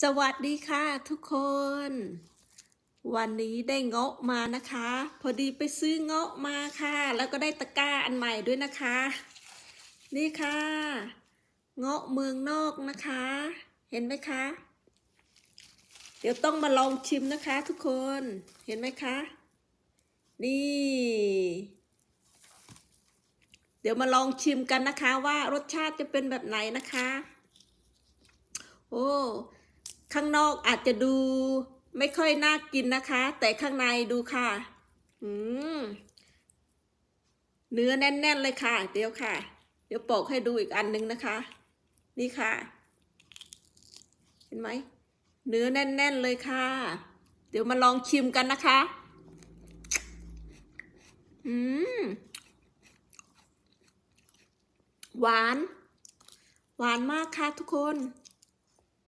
สวัสดีค่ะทุกคน วันนี้ได้เงาะมานะคะ พอดีไปซื้อเงาะมาค่ะ แล้วก็ได้ตะกร้าอันใหม่ด้วยนะคะ นี่ค่ะ เงาะเมืองนอกนะคะ เห็นไหมคะ เดี๋ยวต้องมาลองชิมนะคะทุกคนเห็นไหมคะ นี่ เดี๋ยวมาลองชิมกันนะคะว่ารสชาติจะเป็นแบบไหนนะคะ โอ้ ข้างนอกอาจจะดูไม่ค่อยน่ากินนะคะ แต่ข้างในดูค่ะ อืม เนื้อแน่น ๆ เลยค่ะ เดี๋ยวค่ะ เดี๋ยวปอกให้ดูอีกอันนึงนะคะ นี่ค่ะ เห็นไหม เนื้อแน่น ๆ เลยค่ะ เดี๋ยวมาลองชิมกันนะคะ อืม หวาน หวานมากค่ะทุกคน